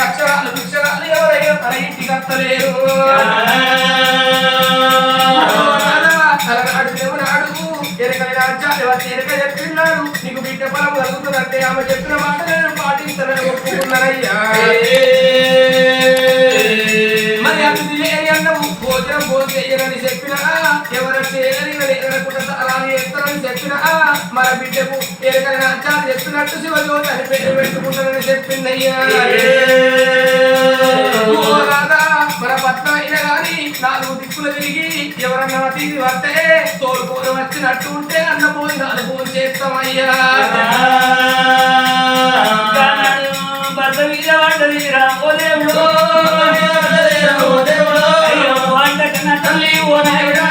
అక్షరాలు అక్షరాలు ఎవరైనా తన ఇంటికి అత్తలేరు అలనాడు దేవునాడు ఎరకల రాజ్యాలు వచ్చి ఎరక చెప్పిన్నాడు నీకు బిడ్డ పొలం కలుగుతుందంటే ఆమె చెప్పిన మాట నేను పాటిస్తానని ఒప్పుకున్నానయ్యా మరి అది అన్నము భోజనం భోజనం చెప్పినా ఎవరు చేయని మన బిడ్డకు ఎరకల రాజ్యాలు చెప్పినట్టు శివజ్యోతి అని పేరు పెట్టుకుంటానని చెప్పిందయ్యా. మన పట్ల అయినా గాని నాలుగు దిక్కులు తిరిగి ఎవరన్నా తిరిగి వస్తే తోలుకొని వచ్చినట్టు ఉంటే అన్న పోయి నాలుగు పోయి చేస్తామయ్యా. భర్త మీద వంటది రామో దేవుడు అయ్యో వంట కన్నా తల్లి ఓ నాయనా.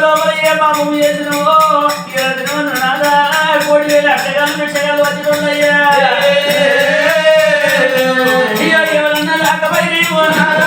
లోపల ఏ పాపం చేసినవో ఏ జన్మ నాదా కోటి వేల అట్టగాలు మెట్టగాలు ఎవరన్నా నాదా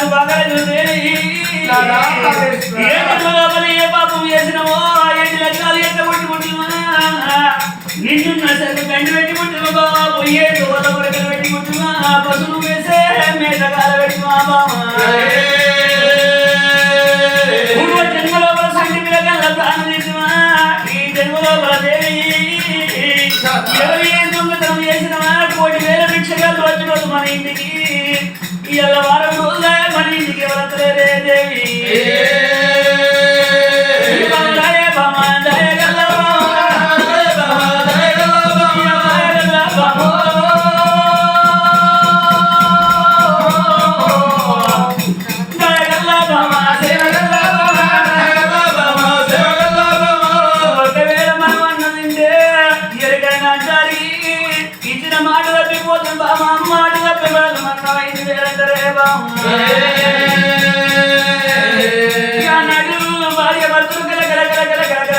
ఎవరికి నాలుగు ఏ పాపం చేసినవో ఏడు లక్షలు ఎంత కొట్టి పుట్టినవా? నిన్నున్న గండి పెట్టి పుట్టిన బావా పొయ్యే తోల కొరకలు పసులు వేసే మేటగాల పెట్టినవా బావా పూర్వ జన్మ లోపల సంగతి ప్రాణం ఈ దేవి ఎవరు ఏ దొంగతనం చేసినవా కోటి వేల భిక్షగాలు మన ఇంటికి ఇవాళ వారం రోజులే మన ఇంటికి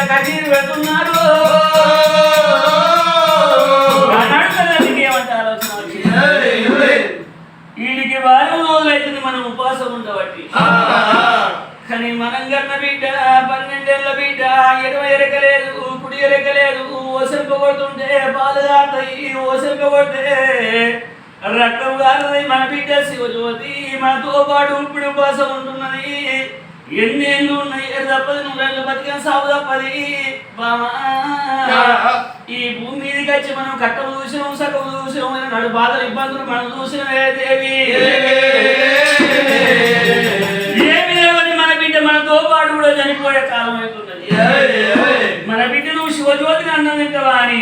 కన్నీరు పెడుతున్నారు. వీడికి వారం రోజులైతుంది మనం ఉపవాసం ఉండబట్టి. కానీ మనం కన్న బిడ్డ పన్నెండేళ్ళ బిడ్డ ఎడమ ఎరకలేదు కుడి ఎరకలేదు ఓసెంప కొడుతుంటే పాలు కారుతాయి ఓసెంప కొడితే రక్తం కారుతాయి మన బిడ్డ శివజ్యోతి మనతో పాటు ఇప్పుడు ఉపవాసం ఉంటున్నది. ఎన్నేళ్ళు ఉన్నాయి తప్పది నువ్వు బతికిన సాగు తప్పది. ఈ భూమి మీదకి వచ్చి మనం కట్టము చూసినాం సగం చూసినాం నడు బాధలు ఇబ్బందులు మనం చూసినవే దేవి. ఏమి లేవని మన బిడ్డ మనతో పాటు కూడా చనిపోయే కాలం అవుతున్నది మన బిడ్డ నువ్వు శివజ్యోతిని అన్నం తింటావా అని?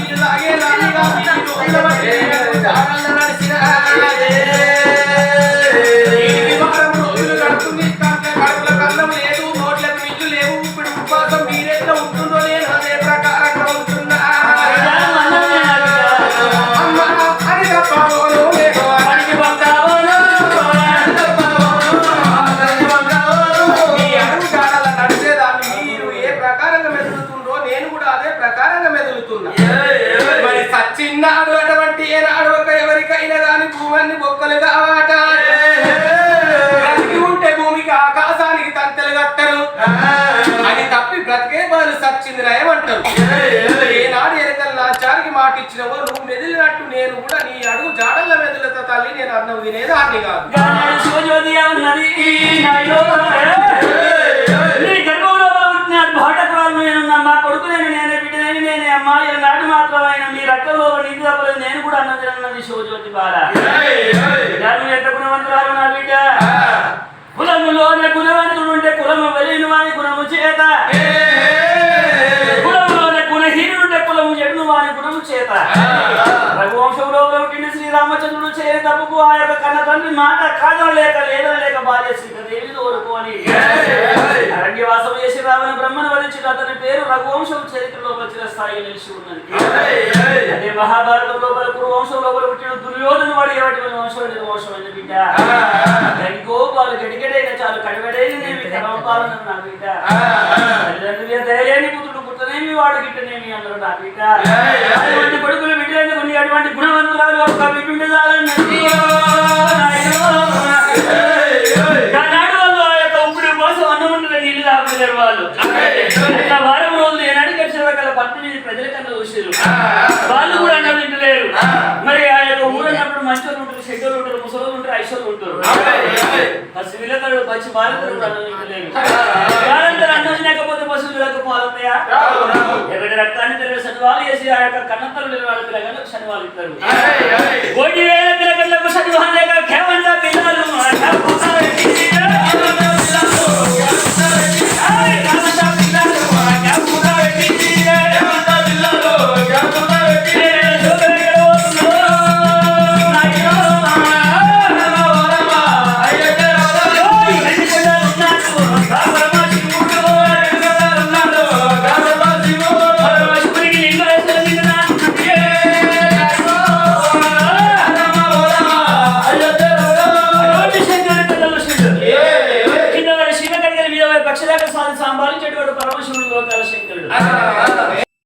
దాని బొక్కలుగా బొక్కలు కావాట బ్రతికి ఉంటే భూమికి ఆకాశానికి తంతెలు కట్టరు. అది తప్పి బ్రతికే బదులు సచ్చింది నయమంటారు. ఏనాడు ఎరకల్ నాచారికి మాట ఇచ్చినవో నువ్వు మెదిలినట్టు నేను కూడా నీ అడుగు జాడల్ల మెదులుతా తల్లి నేను అన్నది తినేదాన్ని కాదు. కూడా అన్నది అన్నది శివజ్యోతి బాల నేను ఎంత గుణవంతురాలు నా బిడ్డ. కులములోనే గుణవంతుడు ఉంటే కులము వెలిన వాని గుణము చేత. శ్రీరామచంద్రుడు చేయ తప్పుకు ఆ యొక్క కన్న తండ్రి మాట కాదనలేక లేదనలేక భార్య సీతాదేవి కోరుకు అని. అరణ్యవాసం చేసి రావణ బ్రహ్మను వధించిన అతని పేరు రఘువంశం. చరిత్రలో వచ్చిన స్థాయి నిలిచి ఉన్నది. అదే మహాభారతం లోపల కురువంశం లోపల పుట్టిన దుర్యోధను వాడి ఎవటి వంశం నిర్వంశమైన బిడ్డ. గడికో వాళ్ళు గడిగడైన చాలు కడివడైన నేమి కరమపాలన నా బిడ్డ. తల్లిదండ్రుల మీద దయలేని పుట్టనేమి వాడు గిట్టనేమి అందరూ నా బిడ్డ అటువంటి కొడుకులు బిడ్డలను కొన్ని అటువంటి గుణవంతురాలు ఒక బిడ్డ చాలండి ఆనాడు వాళ్ళు. వాళ్ళు వారం రోజులు ఏనాడు గడిచిన రకాల పట్టణ ప్రజల కన్నా చూసారు వాళ్ళు కూడా అన్నం తింటలేరు. మరి ఆ యొక్క ఊరు అన్నప్పుడు మంచోళ్ళు ఉంటారు చెడ్డోళ్ళు ఉంటారు ముసలోళ్ళు ఉంటారు ఐశ్వర్లు ఉంటారు. పసి విల్లతడు పచ్చి బాలింతలు కూడా అన్నం తింటలేరు. histórica.